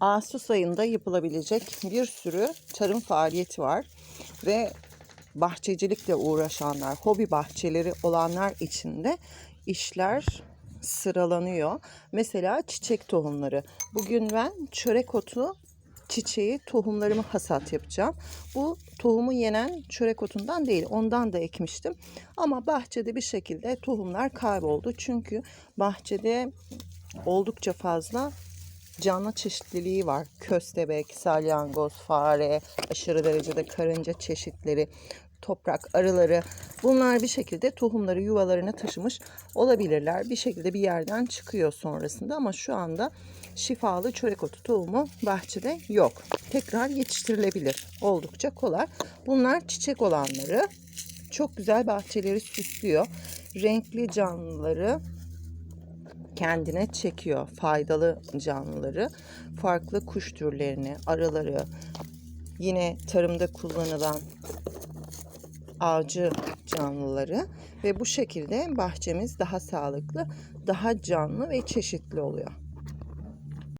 Ağustos ayında yapılabilecek bir sürü tarım faaliyeti var ve bahçecilikle uğraşanlar, hobi bahçeleri olanlar için de işler sıralanıyor. Mesela çiçek tohumları. Bugün ben çörek otu çiçeği tohumlarımı hasat yapacağım. Bu tohumu yenen çörek otundan değil. Ondan da ekmiştim. Ama bahçede bir şekilde tohumlar kayboldu. Çünkü bahçede oldukça fazla canlı çeşitliliği var. Köstebek, salyangoz, fare, aşırı derecede karınca çeşitleri, toprak arıları. Bunlar bir şekilde tohumları yuvalarına taşımış olabilirler. Bir şekilde bir yerden çıkıyor sonrasında ama şu anda şifalı çörek otu tohumu bahçede yok. Tekrar yetiştirilebilir. Oldukça kolay. Bunlar çiçek olanları. Çok güzel bahçeleri süslüyor. Renkli canlıları kendine çekiyor. Faydalı canlıları, farklı kuş türlerini, arıları, yine tarımda kullanılan avcı canlıları ve bu şekilde bahçemiz daha sağlıklı, daha canlı ve çeşitli oluyor.